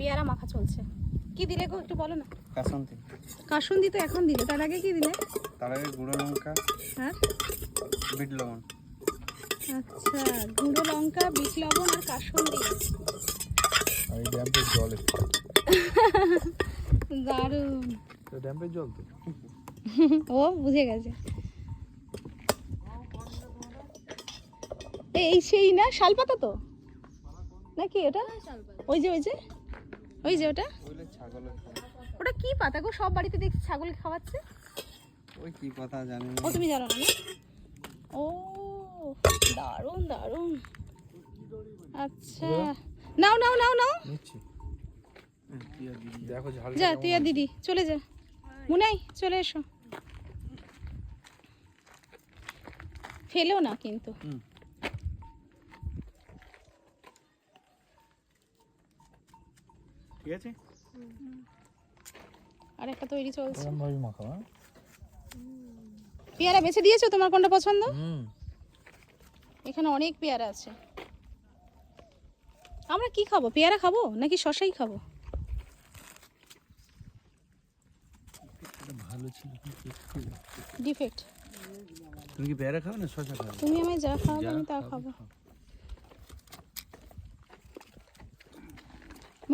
পেয়ারা মাখা চলছে। কি দিলে গো একটু বলো না? কাসন্তি। কাসুন্দি তো এখন দিলে তার আগে কি দিলে? তার আগে গুঁড়ো লঙ্কা হ্যাঁ? বিট লবণ। আচ্ছা গুঁড়ো লঙ্কা বিট লবণ আর কাসুন্দি আর এই ড্যাম্পের জল। একটু দারুণ। এটা ড্যাম্পের জল তো। ও বুঝে গেছে। এই সেই না শালপাতা তো? নাকি ওটা ওই যে ওই যে? ওই যে ওটা? ওইলে ছাগলের খাবার। ওটা কি পাতা গো? সব বাড়িতে দেখছি ছাগল খাওয়াচ্ছে। ওই কি কথা জানি ও তুমি জানো না? ও দারুণ দারুণ। আচ্ছা। নাও নাও নাও নাও। ঝাল যা তুই আর দিদি চলে যা। মুনাই চলে এসো। ফেলো না কিন্তু। ঠিক আছে? আর একটা তৈরি চলছে। ভাবে মাখা হ্যাঁ? পেয়ারা বেছে দিয়েছ? তোমার কোনটা পছন্দ? এখানে অনেক পেয়ারা আছে। আমরা কি খাব? পেয়ারা খাব? নাকি শশাই খাব? ভালো ছিল ডিফেক্ট। তুমি কি পেয়ারা খাবে না শশা খাবে তুমি আমায় যা খাওয়াবে আমি তা খাব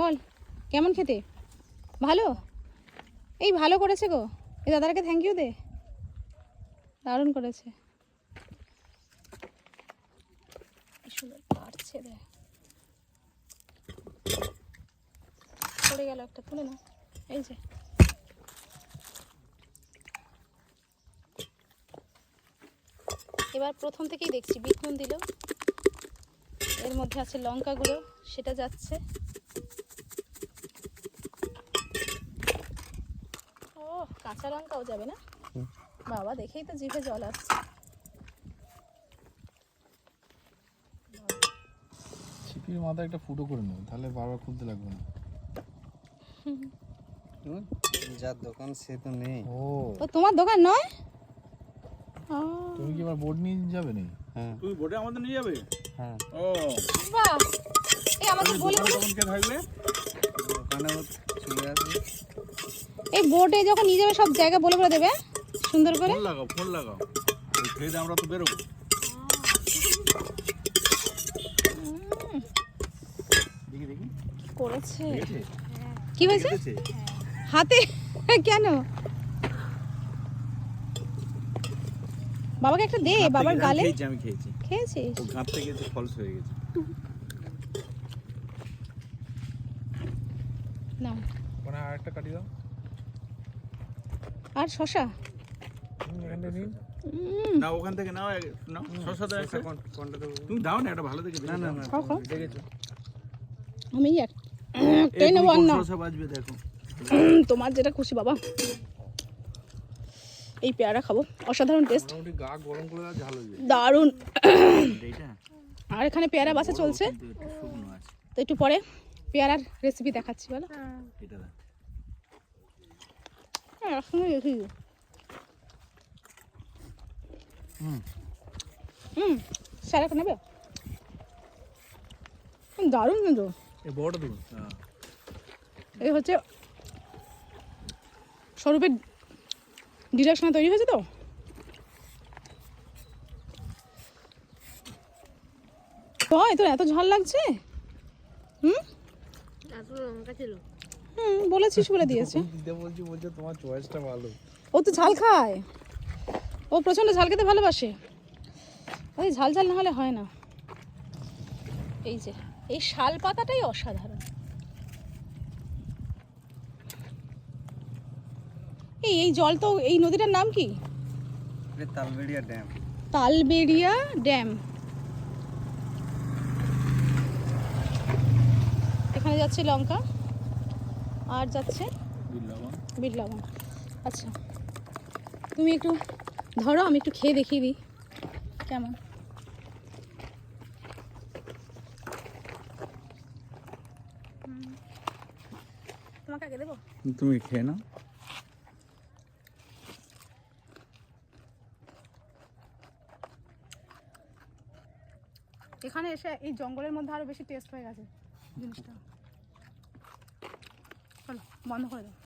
বল। কেমন খেতে? ভালো? এই ভালো করেছে গো। এই দাদাটাকে থ্যাংক ইউ দে। দারুণ করেছে। রে। পড়ে একটা না এই যে। এবার প্রথম থেকেই দেখছি, বিট দিল এর মধ্যে আছে লঙ্কা গুঁড়ো সেটা যাচ্ছে। ও কাঁচা লঙ্কাও যাবে না? বাবা দেখেই তো জিভে জল আসছে। ছিপির মাথায় একটা ফুটো করে নেব তাহলে বারবার খুলতে লাগবে না। যার দোকান সে তো নেই। ও। তোমার দোকান নয়? তুমি কি এবার বোর্ড নিয়ে যাবে নি হ্যাঁ। তুমি বোটে আমাদের নিয়ে যাবে? হ্যাঁ। ও। বাহ! এই আমাকে বলে বলে তখন কে থাকবে? ওখানে ও চলে আসবে। এই বোর্ডে যখন নিয়ে যাবে সব জায়গা বলে বলে দেবে। সুন্দর করে। ফোন লাগাও ফোন লাগাও। খেয়ে আমরা তো বেরোবো। দেখি দেখি। করেছে? কি হয়েছে? হাতে? কেন? বাবাকে একটা দে বাবার গালে। খেয়েছি আমি খেয়েছি। খেয়েছিস? ও গাঁত গেছে ফলস হয়ে গেছে। না মানে আর একটা কাটি দাও। আর শশা? না ওখান থেকে নাও নাও শশা দাও একটা। কোন- কোনটা দেবো? তুমি দাও না একটা ভালো দেখে না না না খাও খাও। দেখেছ? আমি এক এই একটাই নেব আর না শশা বাজবে দেখো। তোমার যেটা খুশি বাবা। এই পেয়ারা খাব। অসাধারণ টেস্ট দারুণ। আর এখানে পেয়ারা বাসা চলছে। একটু তো একটু পরে পেয়ারার রেসিপি দেখাচ্ছি বলো। এটা দাও একসঙ্গে হুম স্যার এখন নেবে দারুণ এই হচ্ছে স্বরূপের ডিরেকশনে তৈরি হয়েছে তো? হয় তোর এত ঝাল লাগছে হুম? হুম বলেছিস বলে দিয়েছে। দিতে বলছি বলছে তোমার চয়েসটা ভালো। ও তো ঝাল খায়? ও প্রচণ্ড ঝাল খেতে ভালোবাসে। ওই ঝাল ঝাল না হলে হয় না। এই যে এই শাল পাতাটাই অসাধারণ। এই এই জল তো এই নদীটার নাম কি? তালবেড়িয়া ড্যাম। তালবেড়িয়া ড্যাম। এখানে যাচ্ছে লঙ্কা। আর যাচ্ছে বিট লবণ। আচ্ছা তুমি একটু ধরো আমি একটু খেয়ে দেখিয়ে দিই। কেমন? তোমাকে আগে দেবো? তুমি খেয়ে নাও। এখানে এসে এই জঙ্গলের মধ্যে আরও বেশি টেস্ট হয়ে গেছে জিনিসটা। চলো বন্ধ করে দাও